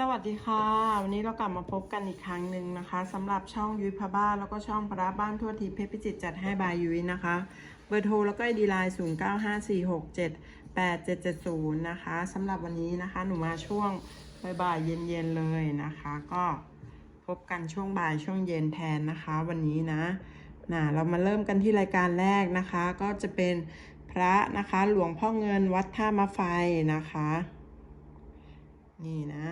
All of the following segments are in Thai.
สวัสดีค่ะ วันนี้เรากลับมาพบกันอีกครั้งหนึ่งนะคะสำหรับช่องยุ้ยพาบ้านแล้วก็ช่องพระบ้านทั่วทีเพชรพิจิตรจัดให้บายยุ้ยนะคะ เบอร์โทรแล้วก็ไอดีไลน์0 9 5 4 6 7 8 7 7 0นย์นะคะสำหรับวันนี้นะคะ หนูมาช่วงบ่ายเย็นๆเลยนะคะ ก็พบกันช่วงบ่ายช่วงเย็นแทนนะคะ วันนี้นะนะเรามาเริ่มกันที่รายการแรกนะคะ ก็จะเป็นพระนะคะ หลวงพ่อเงินวัดท่ามะไฟนะคะ นี่นะ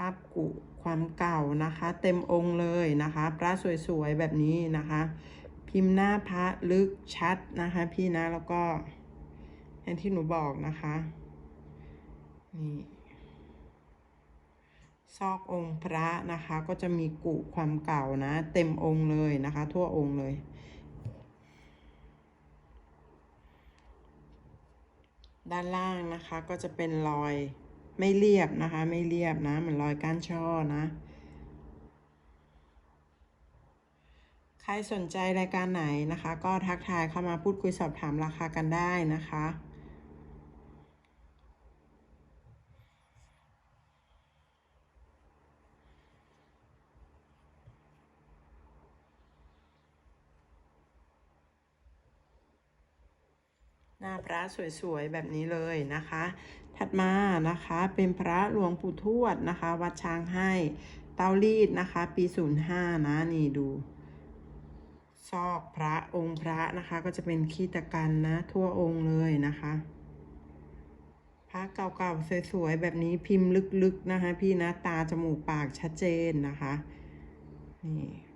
คาบกุความเก่านะคะ เต็มองค์เลยนะคะพระสวยๆแบบนี้นะคะ พิมพ์หน้าพระลึกชัดนะคะ พี่นะแล้วก็อย่างที่หนูบอกนะคะนี่ซอกองค์พระนะคะ ก็จะมีกุความเก่านะ เต็มองค์เลยนะคะ ทั่วองค์เลยด้านล่างนะคะก็จะเป็นรอย ไม่เรียบนะคะ ไม่เรียบนะเหมือนรอยก้านช่อนะ ใครสนใจรายการไหนนะคะ ก็ทักทายเข้ามาพูดคุยสอบถามราคากันได้นะคะหน้าพระสวยๆ แบบนี้เลยนะคะ ถัดมานะคะเป็นพระหลวงปู่ทวดนะคะ วัดช้างให้เตารีดนะคะ ปี 05 นะ นี่ดูซอกพระองค์พระนะคะ ก็จะเป็นขีตกันนะ ทั่วองค์เลยนะคะพระเก่าๆสวยๆแบบนี้พิมพ์ลึกๆนะคะ พี่นะตาจมูกปากชัดเจนนะคะนี่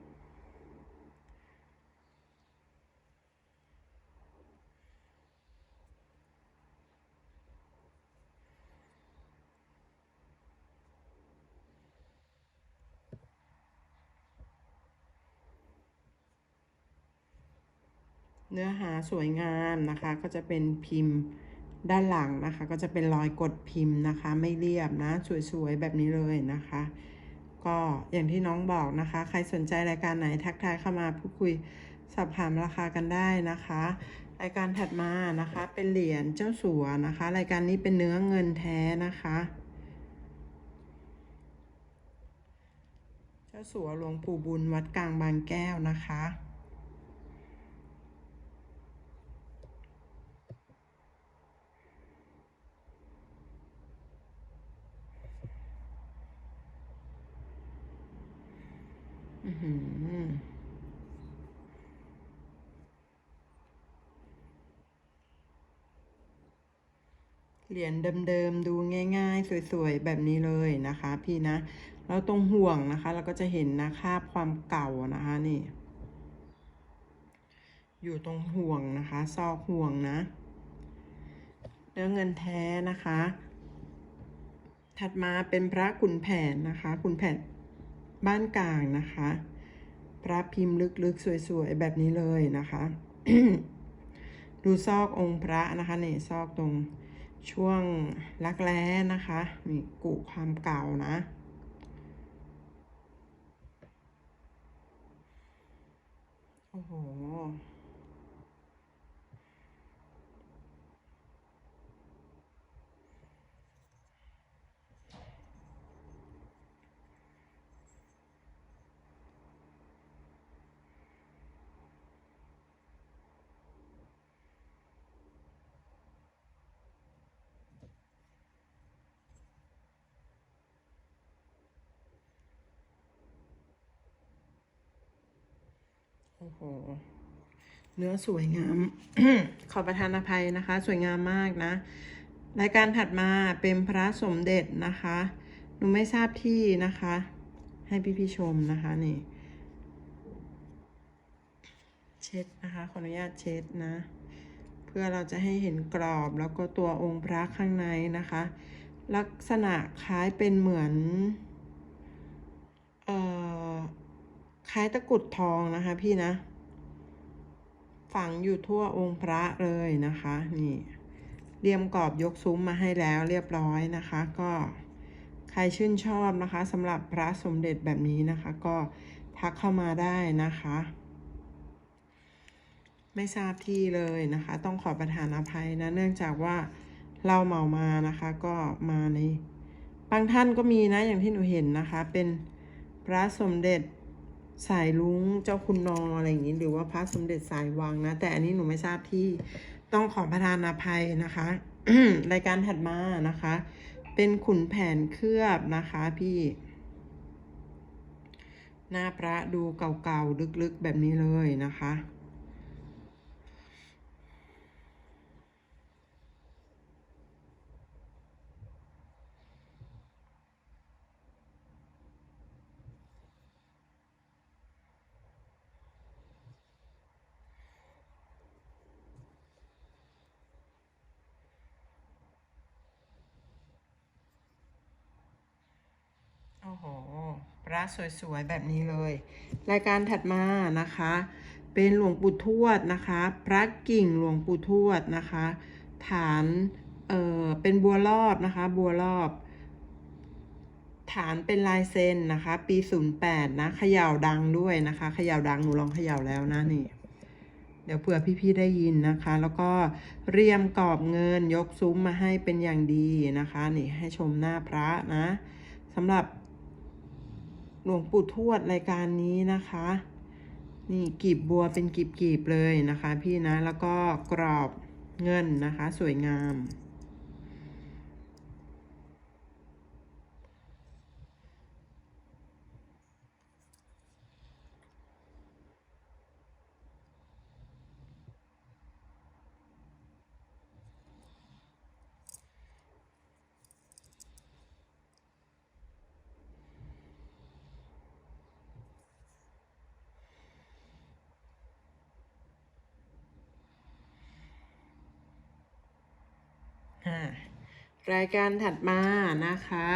เนื้อหาสวยงามนะคะ ก็จะเป็นพิมพ์ด้านหลังนะคะ ก็จะเป็นรอยกดพิมพ์นะคะ ไม่เรียบนะ สวยๆ แบบนี้เลยนะคะ ก็อย่างที่น้องบอกนะคะ ใครสนใจรายการไหนทักทายเข้ามาพูดคุยสอบถามราคากันได้นะคะรายการถัดมานะคะ เป็นเหรียญเจ้าสัวนะคะ รายการนี้เป็นเนื้อเงินแท้นะคะ เจ้าสัวหลวงปู่บุญวัดกลางบางแก้วนะคะ อือหือ เหรียญเดิมๆดูง่ายๆ สวยๆ แบบนี้เลยนะคะ พี่นะ แล้วตรงห่วงนะคะ เราก็จะเห็นนะคาบความเก่านะคะนี่ อยู่ตรงห่วงนะคะ ซอกห่วงนะเนื้อเงินแท้นะคะ ถัดมาเป็นพระขุนแผนนะคะ ขุนแผน บ้านกลางนะคะ พระพิมพ์ลึกๆ สวยๆ แบบนี้เลยนะคะ ดูซอกองค์พระนะคะเนี่ยซอกตรงช่วงรักแร้นะคะนี่กุความเก่านะโอ้โห โอ้โห เนื้อสวยงาม ขอประทานอภัยนะคะ สวยงามมากนะ รายการถัดมาเป็นพระสมเด็จนะคะ หนูไม่ทราบที่นะคะ ให้พี่พี่ๆชมนะคะนี่ เช็ดนะคะ ขออนุญาตเช็ดนะ เพื่อเราจะให้เห็นกรอบแล้วก็ตัวองค์พระข้างในนะคะ ลักษณะคล้ายเป็นเหมือน เอ่อ คล้ายตะกุดทองนะคะพี่นะ ฝังอยู่ทั่วองค์พระเลยนะคะ นี่เรียมกรอบยกซุ้มมาให้แล้วเรียบร้อยนะคะ ก็ใครชื่นชอบนะคะสำหรับพระสมเด็จแบบนี้นะคะ ก็ทักเข้ามาได้นะคะ ไม่ทราบที่เลยนะคะ ต้องขอประทานอภัยนะ เนื่องจากว่าเราเหมามานะคะก็มาในบางท่านก็มีนะอย่างที่หนูเห็นนะคะ เป็นพระสมเด็จ สายลุงเจ้าคุณนออะไรอย่างนี้ หรือว่าพระสมเด็จสายวังนะ แต่อันนี้หนูไม่ทราบที่ต้องขอประทานอภัยนะคะ รายการถัดมานะคะ เป็นขุนแผนเคลือบนะคะพี่ หน้าพระดูเก่าๆ ลึกๆแบบนี้เลยนะคะ โหพระสวยๆแบบนี้เลย รายการถัดมานะคะ เป็นหลวงปู่ทวดนะคะ พระกิ่งหลวงปู่ทวดนะคะ ฐานเอ่อเป็นบัวรอบนะคะ บัวรอบ ฐานเป็นลายเซ็นนะคะ ปี08นะเขย่าดังด้วยนะคะเขย่าดังหนูลองเขย่าแล้วนะนี่เดี๋ยวเผื่อพี่ๆได้ยินนะคะ แล้วก็เรียมกรอบเงินยกซุ้มมาให้เป็นอย่างดีนะคะ นี่ให้ชมหน้าพระนะสำหรับ หลวงปู่ทวดรายการนี้นะคะ นี่กีบบัวเป็นกีบกีบๆเลยนะคะ พี่นะแล้วก็กรอบเงินนะคะ สวยงาม รายการถัดมานะคะ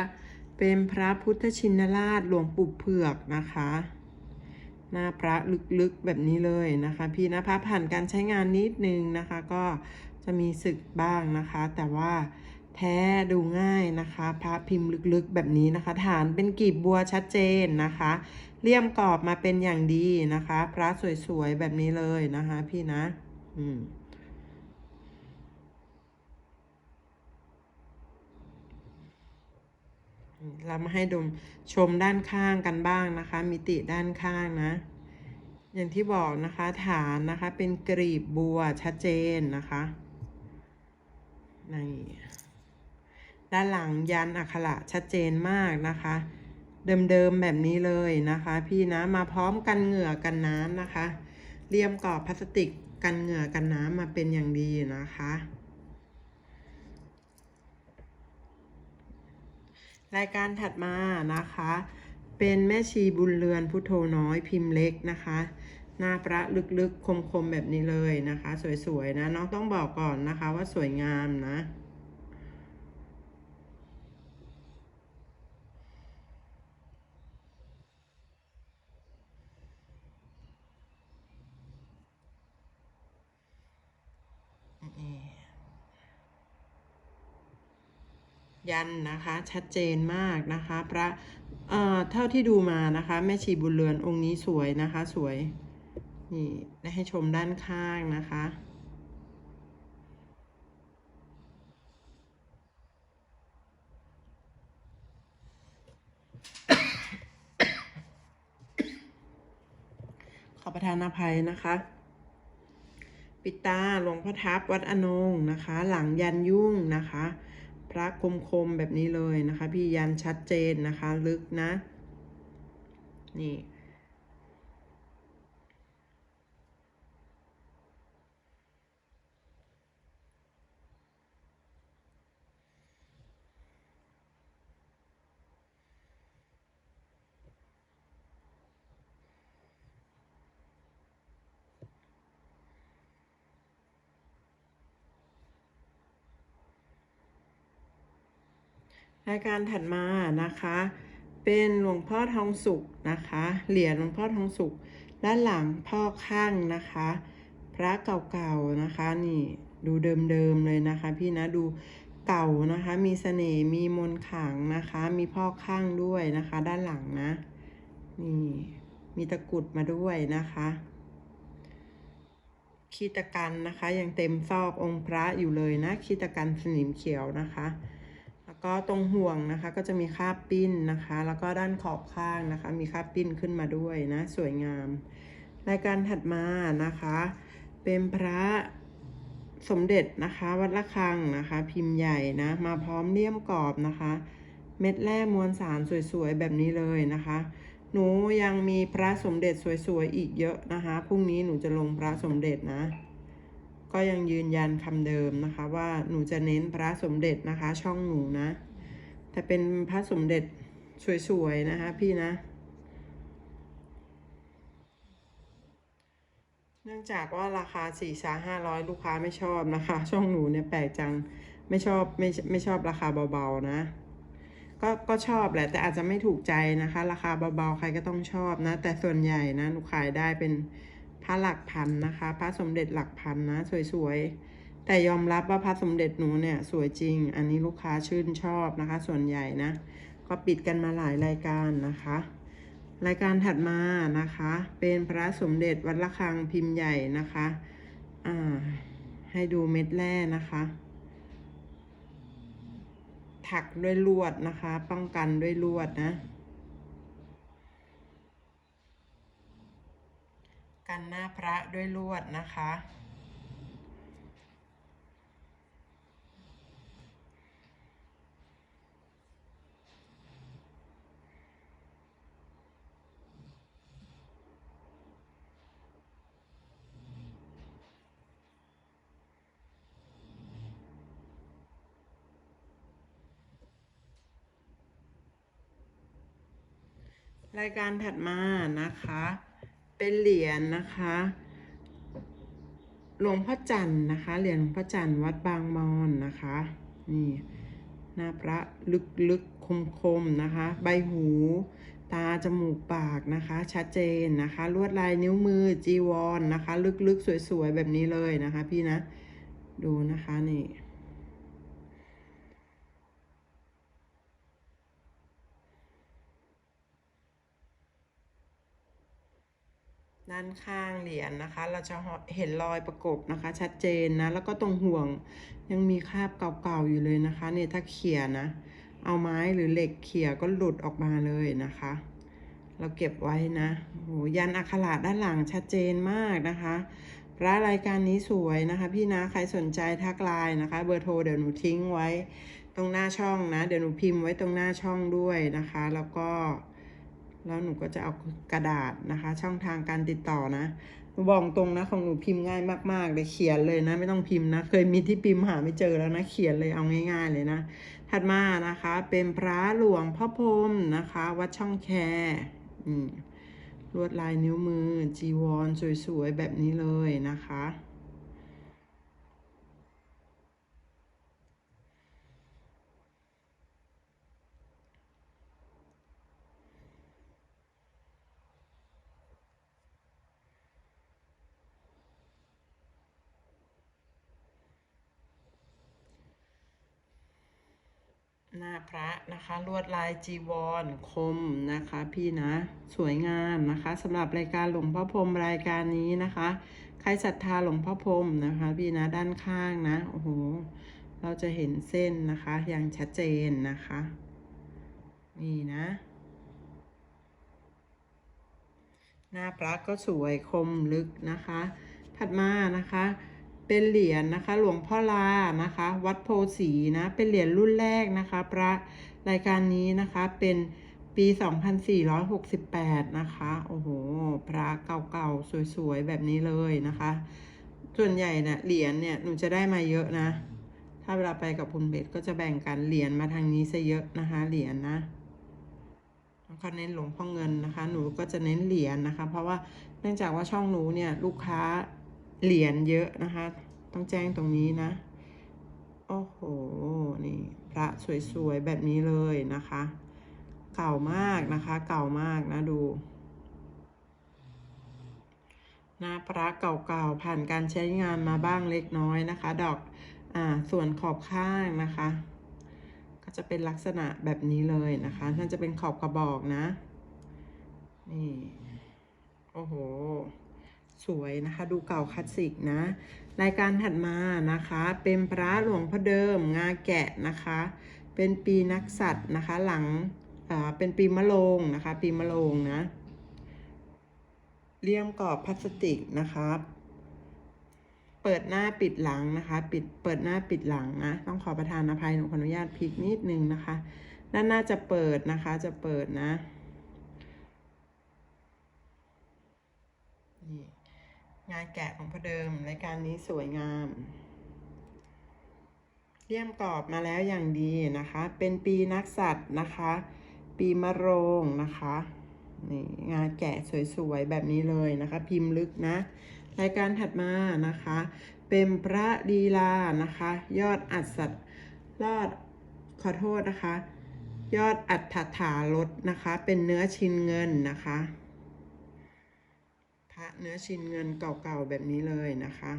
เป็นพระพุทธชินราชหลวงปู่เผือกนะคะ หน้าพระลึกๆแบบนี้เลยนะคะ พี่นะพระผ่านการใช้งานนิดนึงนะคะ ก็จะมีสึกบ้างนะคะ แต่ว่าแท้ดูง่ายนะคะ พระพิมพ์ลึกๆแบบนี้นะคะ ฐานเป็นกีบบัวชัดเจนนะคะ เลี่ยมกรอบมาเป็นอย่างดีนะคะ พระสวยๆแบบนี้เลยนะคะ พี่นะ อืม เรามาให้ดมชมด้านข้างกันบ้างนะคะ มิติด้านข้างนะ อย่างที่บอกนะคะฐานนะคะเป็นกรีบบัวชัดเจนนะคะในด้านหลังยันอักขระชัดเจนมากนะคะ เดิมๆแบบนี้เลยนะคะ พี่นะมาพร้อมกันเหงื่อกันน้ำนะคะเลี่ยมกรอบพลาสติกกันเหงื่อกันน้ำมาเป็นอย่างดีนะคะ รายการถัดมานะคะ เป็นแม่ชีบุญเรือนพุทโธน้อยพิมพ์เล็กนะคะ หน้าพระลึกๆคมๆแบบนี้เลยนะคะ สวยๆนะน้องต้องบอกก่อนนะคะว่าสวยงามนะ ยันนะคะ ชัดเจนมากนะคะ พระเอ่อเท่าที่ดูมานะคะ แม่ชีบุญเรือนองค์นี้สวยนะคะ สวยนี่ให้ชมด้านข้างนะคะขอประทานอภัยนะคะ ปิตาหลวงพ่อทับวัดอนงนะคะ หลังยันยุ่งนะคะ ระคมคมๆแบบนี้เลยนะคะ พี่ยันชัดเจนนะคะ ลึกนะ นี่ รายการถัดมานะคะ เป็นหลวงพ่อทองสุกนะคะ เหรียญหลวงพ่อทองสุกด้านหลังพ่อข้างนะคะ พระเก่าๆนะคะนี่ดูเดิมๆเลยนะคะ พี่นะดูเก่านะคะ มีเสน่ห์มีมนต์ขังนะคะ มีพ่อข้างด้วยนะคะ ด้านหลังนะนี่มีตะกุดมาด้วยนะคะคีตกันนะคะ ยังเต็มซอกองค์พระอยู่เลยนะคีตกันสนิมเขียวนะคะ แล้วก็ตรงห่วงนะคะก็จะมีคราบปิ้นนะคะ แล้วก็ด้านขอบข้างนะคะ มีคราบปิ้นขึ้นมาด้วยนะ สวยงาม รายการถัดมานะคะ เป็นพระสมเด็จนะคะวัดละคังนะคะ พิมพ์ใหญ่นะ มาพร้อมเลี่ยมกรอบนะคะ เม็ดแร่มวลสารสวยๆ แบบนี้เลยนะคะ หนูยังมีพระสมเด็จสวยๆ อีกเยอะนะคะพรุ่งนี้หนูจะลงพระสมเด็จนะ ก็ยังยืนยันคำเดิมนะคะ ว่าหนูจะเน้นพระสมเด็จนะคะ ช่องหนูนะ แต่เป็นพระสมเด็จสวยๆนะคะพี่นะเนื่องจากว่าราคาสี่สาห้าร้อยลูกค้าไม่ชอบนะคะ ช่องหนูเนี่ยแปลกจังไม่ชอบไม่ไม่ชอบราคาเบาๆนะ ก็ก็ชอบแหละแต่อาจจะไม่ถูกใจนะคะ ราคาเบาๆใครก็ต้องชอบนะ แต่ส่วนใหญ่นะหนูขายได้เป็น พระหลักพันนะคะ พระสมเด็จหลักพันนะ สวยๆ แต่ยอมรับว่าพระสมเด็จหนูเนี่ยสวยจริง อันนี้ลูกค้าชื่นชอบนะคะ ส่วนใหญ่นะ ก็ปิดกันมาหลายรายการนะคะ รายการถัดมานะคะ เป็นพระสมเด็จวัดระฆังพิมพ์ใหญ่นะคะอ่าให้ดูเม็ดแร่นะคะถักด้วยลวดนะคะ ป้องกันด้วยลวดนะ กันหน้าพระด้วยลวดนะคะ รายการถัดมานะคะ เป็นเหรียญนะคะหลวงพ่อจันนะคะเหรียญหลวงพ่อจันวัดบางมอนนะคะ นี่หน้าพระลึกลึกคมคมๆนะคะ ใบหู ตาจมูกปากนะคะ ชัดเจนนะคะ ลวดลายนิ้วมือจีวรนนะคะ ลึกๆ สวยๆ แบบนี้เลยนะคะ พี่นะ ดูนะคะนี่ ด้านข้างเหรียญนะคะ เราจะเห็นรอยประกบนะคะ ชัดเจนนะ แล้วก็ตรงห่วงยังมีคราบเก่าๆอยู่เลยนะคะเนี่ยถ้าเขี่ยนะ เอาไม้หรือเหล็กเขี่ยก็หลุดออกมาเลยนะคะ เราเก็บไว้นะโหยันอักขระด้านหลังชัดเจนมากนะคะพระรายการนี้สวยนะคะ พี่นะใครสนใจทักไลน์นะคะ เบอร์โทรเดี๋ยวหนูทิ้งไว้ตรงหน้าช่องนะ เดี๋ยวหนูพิมพ์ไว้ตรงหน้าช่องด้วยนะคะ แล้วก็ แล้วหนูก็จะเอากระดาษนะคะ ช่องทางการติดต่อนะบอกตรงนะของหนูพิมพ์ง่ายมากๆเลยเขียนเลยนะ ไม่ต้องพิมพ์นะ เคยมีที่พิมพ์หาไม่เจอแล้วนะ เขียนเลยเอาง่าย ๆเลยนะ ถัดมานะคะ เป็นพระหลวงพ่อพรมนะคะ วัดช่องแคอืมลวดลายนิ้วมือจีวรสวยๆแบบนี้เลยนะคะ หน้าพระนะคะ ลวดลายจีวรคมนะคะพี่นะสวยงามนะคะสำหรับรายการหลวงพ่อพรมรายการนี้นะคะ ใครศรัทธาหลวงพ่อพรมนะคะพี่นะด้านข้างนะโอ้โหเราจะเห็นเส้นนะคะอย่างชัดเจนนะคะ นี่นะ หน้าพระก็สวยคมลึกนะคะ ถัดมานะคะ เป็นเหรียญนะคะ หลวงพ่อลานะคะ วัดโพสีนะ เป็นเหรียญรุ่นแรกนะคะพระรายการนี้นะคะเป็นปี 2468 นะคะ โอ้โห พระเก่าๆ สวยๆ แบบนี้เลยนะคะ ส่วนใหญ่เนะ่ยเหรียญเนี่ย หนูจะได้มาเยอะนะ ถ้าเวลาไปกับคุณเบสก็จะแบ่งกันเหรียญมาทางนี้ซะเยอะนะคะ เหรียญนะเขาเน้นหลวงพ่อเงินนะคะ หนูก็จะเน้นเหรียญนะคะ เพราะว่าเนื่องจากว่าช่องหนูเนี่ยลูกค้า เหรียญเยอะนะคะ ต้องแจ้งตรงนี้นะ โอ้โห นี่พระสวยๆ แบบนี้เลยนะคะ เก่ามากนะคะ เก่ามากนะดูหน้าพระเก่าๆ ผ่านการใช้งานมาบ้างเล็กน้อยนะคะ ดอกอ่าส่วนขอบข้างนะคะ ก็จะเป็นลักษณะแบบนี้เลยนะคะน่าจะเป็นขอบกระบอกนะ นี่ โอ้โห สวยนะคะ ดูเก่าคลาสสิกนะ รายการถัดมานะคะ เป็นพระหลวงพ่อเดิมงาแกะนะคะ เป็นปีนักสัตว์นะคะหลังอ่าเป็นปีมะโรงนะคะ ปีมะโรงนะเลี่ยมกรอบพลาสติกนะครับเปิดหน้าปิดหลังนะคะ ปิดเปิดหน้าปิดหลังนะ ต้องขอประทานอภัยหนูขออนุญาตพลิกนิดนึงนะคะ ด้านหน้าจะเปิดนะคะจะเปิดนะนี่ งานแกะของพ่อเดิมรายการนี้สวยงาม เลี่ยมกรอบมาแล้วอย่างดีนะคะ เป็นปีนักสัตว์นะคะ ปีมะโรงนะคะนี่งานแกะสวยๆแบบนี้เลยนะคะ พิมพ์ลึกนะรายการถัดมานะคะ เป็นพระดีลานะคะ ยอดอัศดรอดขอโทษนะคะ ยอดอัฐถารถนะคะ เป็นเนื้อชินเงินนะคะ พระเนื้อชินเงินเก่าๆแบบนี้เลยนะคะ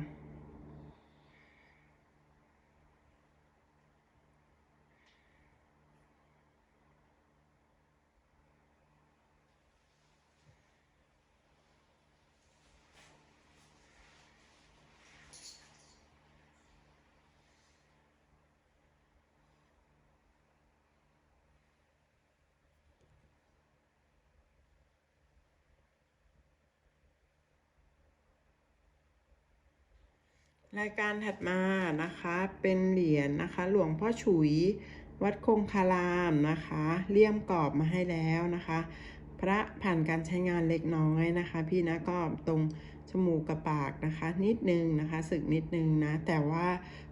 รายการถัดมานะคะเป็นเหรียญนะคะ หลวงพ่อฉุย วัดคงคารามนะคะเลี่ยมกรอบมาให้แล้วนะคะ พระผ่านการใช้งานเล็กน้อยนะคะ พี่นะก็ตรงจมูกกับปากนะคะ นิดนึงนะคะสึกนิดนึงนะ แต่ว่า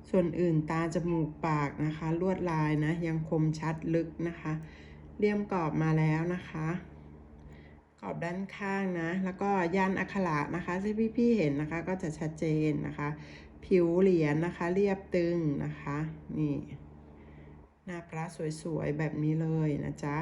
ส่วนอื่นตาจมูกปากนะคะ ลวดลายนะ ยังคมชัดลึกนะคะ เลี่ยมกรอบมาแล้วนะคะกรอบด้านข้างนะ แล้วก็ยันอักขระนะคะที่พี่ๆเห็นนะคะก็จะชัดเจนนะคะ ผิวเหรียญนะคะ เรียบตึงนะคะ นี่ หน้าพระสวยๆ แบบนี้เลยนะจ๊ะ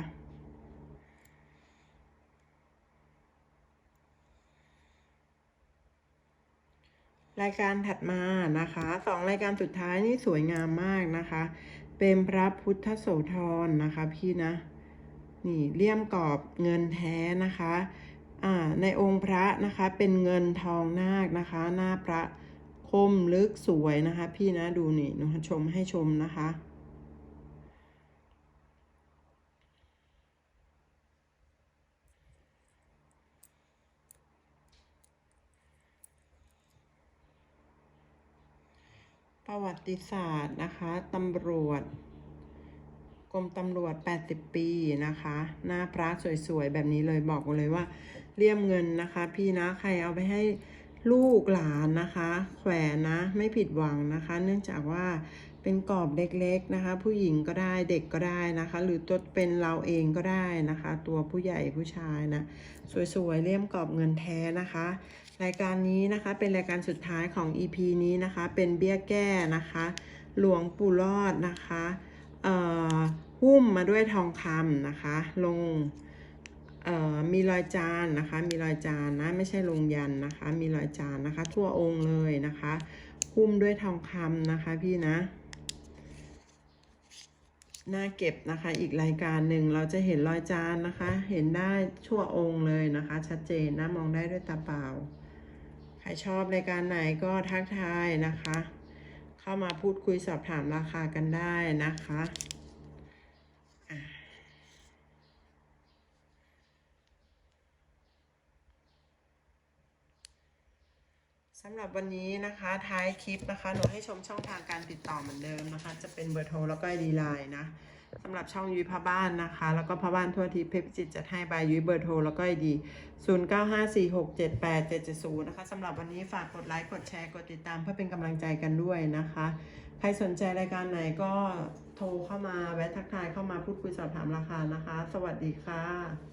รายการถัดมานะคะสองรายการสุดท้ายนี่สวยงามมากนะคะ เป็นพระพุทธโสธรนะคะพี่นะ นี่เลี่ยมกรอบเงินแท้นะคะอ่าในองค์พระนะคะเป็นเงินทองนาคนะคะ หน้าพระ มลึกสวยนะคะ พี่นะดูนี่หนูชมให้ชมนะคะ ประวัติศาสตร์นะคะตำรวจกรมตำรวจ 80 ปีนะคะ หน้าพระสวยๆ แบบนี้เลยบอกเลยว่าเลี่ยมเงินนะคะ พี่นะใครเอาไปให้ ลูกหลานนะคะ แขวนนะไม่ผิดหวังนะคะ เนื่องจากว่าเป็นกรอบเล็กๆนะคะ ผู้หญิงก็ได้เด็กก็ได้นะคะ หรือตัวเป็นเราเองก็ได้นะคะ ตัวผู้ใหญ่ผู้ชายนะ สวยๆเลี่ยมกรอบเงินแท้นะคะ รายการนี้นะคะเป็นรายการสุดท้ายของ EP นี้นะคะ เป็นเบี้ยแก้นะคะ หลวงปู่รอดนะคะ เอ่อหุ้มมาด้วยทองคำนะคะ ลง มีรอยจานนะคะ มีรอยจานนะ ไม่ใช่ลงยันนะคะ มีรอยจานนะคะ ทั่วองค์เลยนะคะหุ้มด้วยทองคำนะคะพี่นะน่าเก็บนะคะ อีกรายการหนึ่งเราจะเห็นรอยจานนะคะ เห็นได้ชั่วองค์เลยนะคะ ชัดเจนนะมองได้ด้วยตาเปล่า ใครชอบรายการไหนก็ทักทายนะคะ เข้ามาพูดคุยสอบถามราคากันได้นะคะอะ สำหรับวันนี้นะคะท้ายคลิปนะคะหนูให้ชมช่องทางการติดต่อเหมือนเดิมนะคะ จะเป็นเบอร์โทรแล้วก็ไอดีไลน์นะสำหรับช่องยุ้ยพ่อบ้านนะคะ แล้วก็พ่อบ้านทั่วทีเพชรจิตจัดให้บายยุ้ยเบอร์โทรแล้วก็ไอดี 0 9 5 4 6 7 8 7 7 0 นะคะสำหรับวันนี้ฝากกดไลค์กดแชร์กดติดตามเพื่อเป็นกำลังใจกันด้วยนะคะ ใครสนใจรายการไหนก็โทรเข้ามาแวะทักทายเข้ามาพูดคุยสอบถามราคานะคะ สวัสดีค่ะ